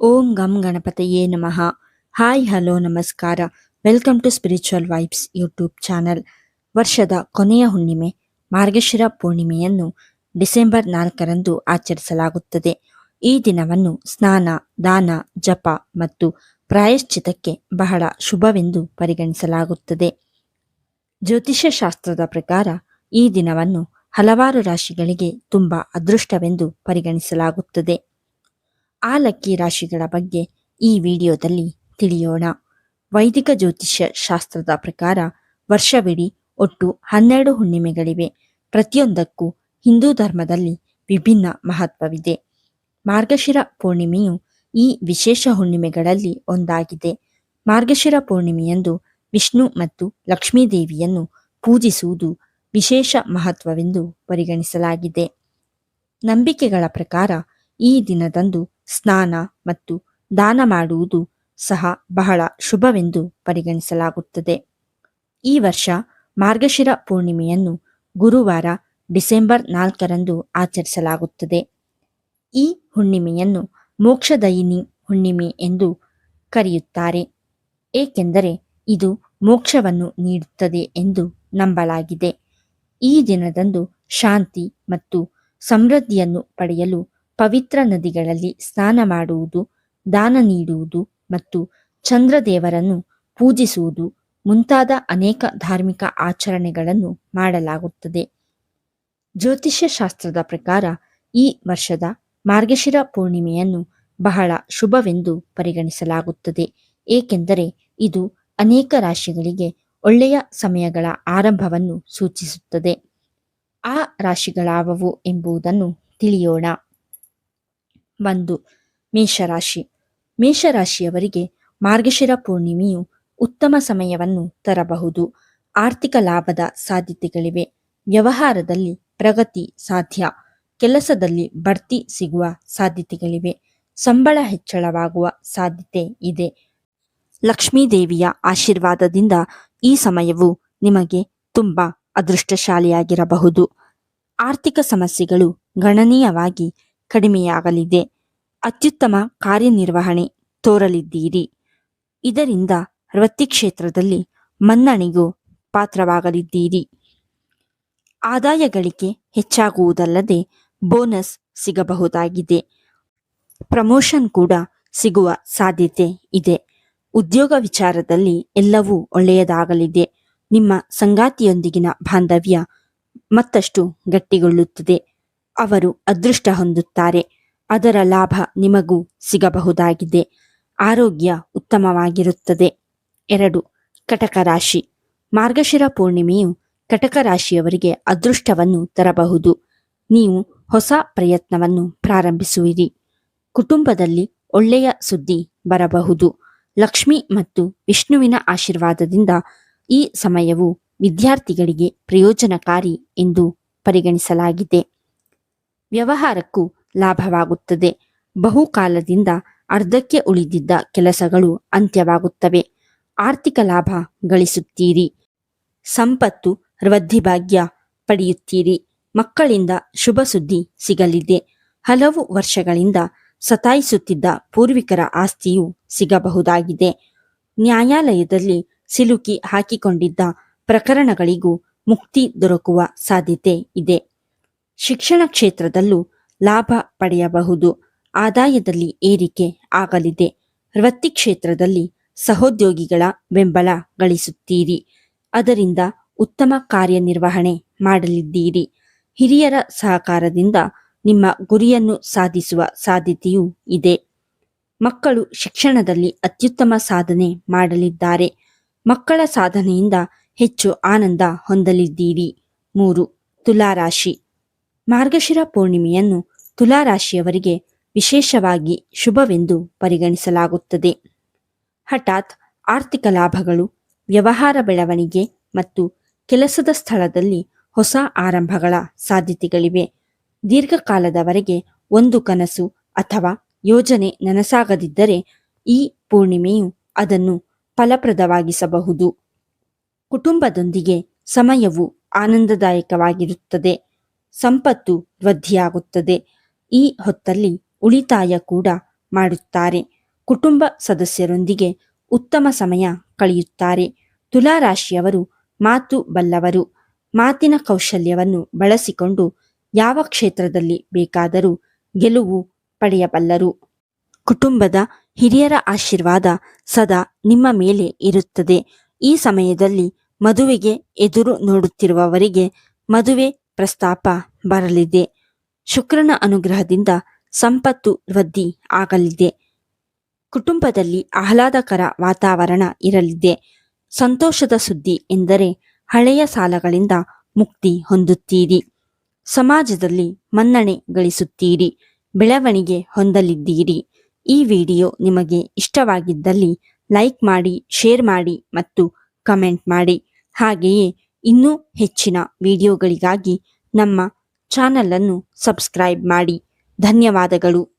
ಓಂ ಗಂ ಗಣಪತಯೇ ನಮಃ. ಹಾಯ್, ಹಲೋ, ನಮಸ್ಕಾರ. Welcome to spiritual vibes YouTube channel. ವರ್ಷದ ಕೊನೆಯ ಹುಣ್ಣಿಮೆ, ಮಾರ್ಗಶಿರ ಪೂರ್ಣಿಮೆಯನ್ನು ಡಿಸೆಂಬರ್ ನಾಲ್ಕರಂದು ಆಚರಿಸಲಾಗುತ್ತದೆ. ಈ ದಿನವನ್ನು ಸ್ನಾನ, ದಾನ, ಜಪ ಮತ್ತು ಪ್ರಾಯಶ್ಚಿತಕ್ಕೆ ಬಹಳ ಶುಭವೆಂದು ಪರಿಗಣಿಸಲಾಗುತ್ತದೆ. ಜ್ಯೋತಿಷ್ಯ ಶಾಸ್ತ್ರದ ಪ್ರಕಾರ ಈ ದಿನವನ್ನು ಹಲವಾರು ರಾಶಿಗಳಿಗೆ ತುಂಬ ಅದೃಷ್ಟವೆಂದು ಪರಿಗಣಿಸಲಾಗುತ್ತದೆ. ಆ ಲಕ್ಕಿ ರಾಶಿಗಳ ಬಗ್ಗೆ ಈ ವಿಡಿಯೋದಲ್ಲಿ ತಿಳಿಯೋಣ. ವೈದಿಕ ಜ್ಯೋತಿಷ್ಯ ಶಾಸ್ತ್ರದ ಪ್ರಕಾರ ವರ್ಷವಿಡೀ ಒಟ್ಟು ಹನ್ನೆರಡು ಹುಣ್ಣಿಮೆಗಳಿವೆ. ಪ್ರತಿಯೊಂದಕ್ಕೂ ಹಿಂದೂ ಧರ್ಮದಲ್ಲಿ ವಿಭಿನ್ನ ಮಹತ್ವವಿದೆ. ಮಾರ್ಗಶಿರ ಪೂರ್ಣಿಮೆಯು ಈ ವಿಶೇಷ ಹುಣ್ಣಿಮೆಗಳಲ್ಲಿ ಒಂದಾಗಿದೆ. ಮಾರ್ಗಶಿರ ಪೂರ್ಣಿಮೆಯಂದು ವಿಷ್ಣು ಮತ್ತು ಲಕ್ಷ್ಮೀದೇವಿಯನ್ನು ಪೂಜಿಸುವುದು ವಿಶೇಷ ಮಹತ್ವವೆಂದು ಪರಿಗಣಿಸಲಾಗಿದೆ. ನಂಬಿಕೆಗಳ ಪ್ರಕಾರ ಈ ದಿನದಂದು ಸ್ನಾನ ಮತ್ತು ದಾನ ಮಾಡುವುದು ಸಹ ಬಹಳ ಶುಭವೆಂದು ಪರಿಗಣಿಸಲಾಗುತ್ತದೆ. ಈ ವರ್ಷ ಮಾರ್ಗಶಿರ ಪೂರ್ಣಿಮೆಯನ್ನು ಗುರುವಾರ ಡಿಸೆಂಬರ್ ನಾಲ್ಕರಂದು ಆಚರಿಸಲಾಗುತ್ತದೆ. ಈ ಹುಣ್ಣಿಮೆಯನ್ನು ಮೋಕ್ಷದಯಿನಿ ಹುಣ್ಣಿಮೆ ಎಂದು ಕರೆಯುತ್ತಾರೆ. ಏಕೆಂದರೆ ಇದು ಮೋಕ್ಷವನ್ನು ನೀಡುತ್ತದೆ ಎಂದು ನಂಬಲಾಗಿದೆ. ಈ ದಿನದಂದು ಶಾಂತಿ ಮತ್ತು ಸಮೃದ್ಧಿಯನ್ನು ಪಡೆಯಲು ಪವಿತ್ರ ನದಿಗಳಲ್ಲಿ ಸ್ನಾನ ಮಾಡುವುದು, ದಾನ ನೀಡುವುದು ಮತ್ತು ಚಂದ್ರದೇವರನ್ನು ಪೂಜಿಸುವುದು ಮುಂತಾದ ಅನೇಕ ಧಾರ್ಮಿಕ ಆಚರಣೆಗಳನ್ನು ಮಾಡಲಾಗುತ್ತದೆ. ಜ್ಯೋತಿಷ್ಯ ಶಾಸ್ತ್ರದ ಪ್ರಕಾರ ಈ ವರ್ಷದ ಮಾರ್ಗಶಿರ ಪೂರ್ಣಿಮೆಯನ್ನು ಬಹಳ ಶುಭವೆಂದು ಪರಿಗಣಿಸಲಾಗುತ್ತದೆ. ಏಕೆಂದರೆ ಇದು ಅನೇಕ ರಾಶಿಗಳಿಗೆ ಒಳ್ಳೆಯ ಸಮಯಗಳ ಆರಂಭವನ್ನು ಸೂಚಿಸುತ್ತದೆ. ಆ ರಾಶಿಗಳಾವವು ಎಂಬುದನ್ನು ತಿಳಿಯೋಣ. ಒಂದು ಮೇಷರಾಶಿ. ಮೇಷರಾಶಿಯವರಿಗೆ ಮಾರ್ಗಶಿರ ಪೂರ್ಣಿಮೆಯು ಉತ್ತಮ ಸಮಯವನ್ನು ತರಬಹುದು. ಆರ್ಥಿಕ ಲಾಭದ ಸಾಧ್ಯತೆಗಳಿವೆ. ವ್ಯವಹಾರದಲ್ಲಿ ಪ್ರಗತಿ ಸಾಧ್ಯ. ಕೆಲಸದಲ್ಲಿ ಬಡ್ತಿ ಸಿಗುವ ಸಾಧ್ಯತೆಗಳಿವೆ. ಸಂಬಳ ಹೆಚ್ಚಳವಾಗುವ ಸಾಧ್ಯತೆ ಇದೆ. ಲಕ್ಷ್ಮೀದೇವಿಯ ಆಶೀರ್ವಾದದಿಂದ ಈ ಸಮಯವು ನಿಮಗೆ ತುಂಬ ಅದೃಷ್ಟಶಾಲಿಯಾಗಿರಬಹುದು. ಆರ್ಥಿಕ ಸಮಸ್ಯೆಗಳು ಗಣನೀಯವಾಗಿ ಕಡಿಮೆಯಾಗಲಿದೆ. ಅತ್ಯುತ್ತಮ ಕಾರ್ಯನಿರ್ವಹಣೆ ತೋರಲಿದ್ದೀರಿ. ಇದರಿಂದ ವೃತ್ತಿ ಕ್ಷೇತ್ರದಲ್ಲಿ ಮನ್ನಣೆಗೂ ಪಾತ್ರವಾಗಲಿದ್ದೀರಿ. ಆದಾಯ ಗಳಿಕೆ ಹೆಚ್ಚಾಗುವುದಲ್ಲದೆ ಬೋನಸ್ ಸಿಗಬಹುದಾಗಿದೆ. ಪ್ರಮೋಷನ್ ಕೂಡ ಸಿಗುವ ಸಾಧ್ಯತೆ ಇದೆ. ಉದ್ಯೋಗ ವಿಚಾರದಲ್ಲಿ ಎಲ್ಲವೂ ಒಳ್ಳೆಯದಾಗಲಿದೆ. ನಿಮ್ಮ ಸಂಗಾತಿಯೊಂದಿಗಿನ ಬಾಂಧವ್ಯ ಮತ್ತಷ್ಟು ಗಟ್ಟಿಗೊಳ್ಳುತ್ತದೆ. ಅವರು ಅದೃಷ್ಟ ಹೊಂದುತ್ತಾರೆ. ಅದರ ಲಾಭ ನಿಮಗೂ ಸಿಗಬಹುದಾಗಿದೆ. ಆರೋಗ್ಯ ಉತ್ತಮವಾಗಿರುತ್ತದೆ. ಎರಡು, ಕಟಕ ರಾಶಿ. ಮಾರ್ಗಶಿರ ಪೂರ್ಣಿಮೆಯು ಕಟಕ ರಾಶಿಯವರಿಗೆ ಅದೃಷ್ಟವನ್ನು ತರಬಹುದು. ನೀವು ಹೊಸ ಪ್ರಯತ್ನವನ್ನು ಪ್ರಾರಂಭಿಸುವಿರಿ. ಕುಟುಂಬದಲ್ಲಿ ಒಳ್ಳೆಯ ಸುದ್ದಿ ಬರಬಹುದು. ಲಕ್ಷ್ಮಿ ಮತ್ತು ವಿಷ್ಣುವಿನ ಆಶೀರ್ವಾದದಿಂದ ಈ ಸಮಯವು ವಿದ್ಯಾರ್ಥಿಗಳಿಗೆ ಪ್ರಯೋಜನಕಾರಿ ಎಂದು ಪರಿಗಣಿಸಲಾಗಿದೆ. ವ್ಯವಹಾರಕ್ಕೂ ಲಾಭವಾಗುತ್ತದೆ. ಬಹುಕಾಲದಿಂದ ಅರ್ಧಕ್ಕೆ ಉಳಿದಿದ್ದ ಕೆಲಸಗಳು ಅಂತ್ಯವಾಗುತ್ತವೆ. ಆರ್ಥಿಕ ಲಾಭ ಗಳಿಸುತ್ತೀರಿ. ಸಂಪತ್ತು ವೃದ್ಧಿಭಾಗ್ಯ ಪಡೆಯುತ್ತೀರಿ. ಮಕ್ಕಳಿಂದ ಶುಭ ಸುದ್ದಿ ಸಿಗಲಿದೆ. ಹಲವು ವರ್ಷಗಳಿಂದ ಸತಾಯಿಸುತ್ತಿದ್ದ ಪೂರ್ವಿಕರ ಆಸ್ತಿಯು ಸಿಗಬಹುದಾಗಿದೆ. ನ್ಯಾಯಾಲಯದಲ್ಲಿ ಸಿಲುಕಿ ಹಾಕಿಕೊಂಡಿದ್ದ ಪ್ರಕರಣಗಳಿಗೂ ಮುಕ್ತಿ ದೊರಕುವ ಸಾಧ್ಯತೆ ಇದೆ. ಶಿಕ್ಷಣ ಕ್ಷೇತ್ರದಲ್ಲೂ ಲಾಭ ಪಡೆಯಬಹುದು. ಆದಾಯದಲ್ಲಿ ಏರಿಕೆ ಆಗಲಿದೆ. ವೃತ್ತಿ ಕ್ಷೇತ್ರದಲ್ಲಿ ಸಹೋದ್ಯೋಗಿಗಳ ಬೆಂಬಲ ಗಳಿಸುತ್ತೀರಿ. ಅದರಿಂದ ಉತ್ತಮ ಕಾರ್ಯನಿರ್ವಹಣೆ ಮಾಡಲಿದ್ದೀರಿ. ಹಿರಿಯರ ಸಹಕಾರದಿಂದ ನಿಮ್ಮ ಗುರಿಯನ್ನು ಸಾಧಿಸುವ ಸಾಧ್ಯತೆಯೂ ಇದೆ. ಮಕ್ಕಳು ಶಿಕ್ಷಣದಲ್ಲಿ ಅತ್ಯುತ್ತಮ ಸಾಧನೆ ಮಾಡಲಿದ್ದಾರೆ. ಮಕ್ಕಳ ಸಾಧನೆಯಿಂದ ಹೆಚ್ಚು ಆನಂದ ಹೊಂದಲಿದ್ದೀರಿ. ಮೂರು. ತುಲಾರಾಶಿ. ಮಾರ್ಗಶಿರ ಪೂರ್ಣಿಮೆಯನ್ನು ತುಲಾರಾಶಿಯವರಿಗೆ ವಿಶೇಷವಾಗಿ ಶುಭವೆಂದು ಪರಿಗಣಿಸಲಾಗುತ್ತದೆ. ಹಠಾತ್ ಆರ್ಥಿಕ ಲಾಭಗಳು, ವ್ಯವಹಾರ ಬೆಳವಣಿಗೆ ಮತ್ತು ಕೆಲಸದ ಸ್ಥಳದಲ್ಲಿ ಹೊಸ ಆರಂಭಗಳ ಸಾಧ್ಯತೆಗಳಿವೆ. ದೀರ್ಘಕಾಲದವರೆಗೆ ಒಂದು ಕನಸು ಅಥವಾ ಯೋಜನೆ ನನಸಾಗದಿದ್ದರೆ ಈ ಪೂರ್ಣಿಮೆಯು ಅದನ್ನು ಫಲಪ್ರದವಾಗಿಸಬಹುದು. ಕುಟುಂಬದೊಂದಿಗೆ ಸಮಯವು ಆನಂದದಾಯಕವಾಗಿರುತ್ತದೆ. ಸಂಪತ್ತು ವೃದ್ಧಿಯಾಗುತ್ತದೆ. ಈ ಹೊತ್ತಲ್ಲಿ ಉಳಿತಾಯ ಕೂಡ ಮಾಡುತ್ತಾರೆ. ಕುಟುಂಬ ಸದಸ್ಯರೊಂದಿಗೆ ಉತ್ತಮ ಸಮಯ ಕಳೆಯುತ್ತಾರೆ. ತುಲಾ ರಾಶಿಯವರು ಮಾತು ಬಲ್ಲವರು. ಮಾತಿನ ಕೌಶಲ್ಯವನ್ನು ಬಳಸಿಕೊಂಡು ಯಾವ ಕ್ಷೇತ್ರದಲ್ಲಿ ಬೇಕಾದರೂ ಗೆಲುವು ಪಡೆಯಬಲ್ಲರು. ಕುಟುಂಬದ ಹಿರಿಯರ ಆಶೀರ್ವಾದ ಸದಾ ನಿಮ್ಮ ಮೇಲೆ ಇರುತ್ತದೆ. ಈ ಸಮಯದಲ್ಲಿ ಮದುವೆಗೆ ಎದುರು ನೋಡುತ್ತಿರುವವರಿಗೆ ಮದುವೆ ಪ್ರಸ್ತಾಪ ಬರಲಿದೆ. ಶುಕ್ರನ ಅನುಗ್ರಹದಿಂದ ಸಂಪತ್ತು ವೃದ್ಧಿ ಆಗಲಿದೆ. ಕುಟುಂಬದಲ್ಲಿ ಆಹ್ಲಾದಕರ ವಾತಾವರಣ ಇರಲಿದೆ. ಸಂತೋಷದ ಸುದ್ದಿ ಎಂದರೆ ಹಳೆಯ ಸಾಲಗಳಿಂದ ಮುಕ್ತಿ ಹೊಂದುತ್ತೀರಿ. ಸಮಾಜದಲ್ಲಿ ಮನ್ನಣೆ ಗಳಿಸುತ್ತೀರಿ. ಬೆಳವಣಿಗೆ ಹೊಂದಲಿದ್ದೀರಿ. ಈ ವಿಡಿಯೋ ನಿಮಗೆ ಇಷ್ಟವಾಗಿದ್ದಲ್ಲಿ ಲೈಕ್ ಮಾಡಿ, ಶೇರ್ ಮಾಡಿ ಮತ್ತು ಕಮೆಂಟ್ ಮಾಡಿ. ಹಾಗೆಯೇ ಇನ್ನೂ ಹೆಚ್ಚಿನ ವಿಡಿಯೋಗಳಿಗಾಗಿ ನಮ್ಮ ಚಾನಲನ್ನು ಸಬ್ಸ್ಕ್ರೈಬ್ ಮಾಡಿ. ಧನ್ಯವಾದಗಳು.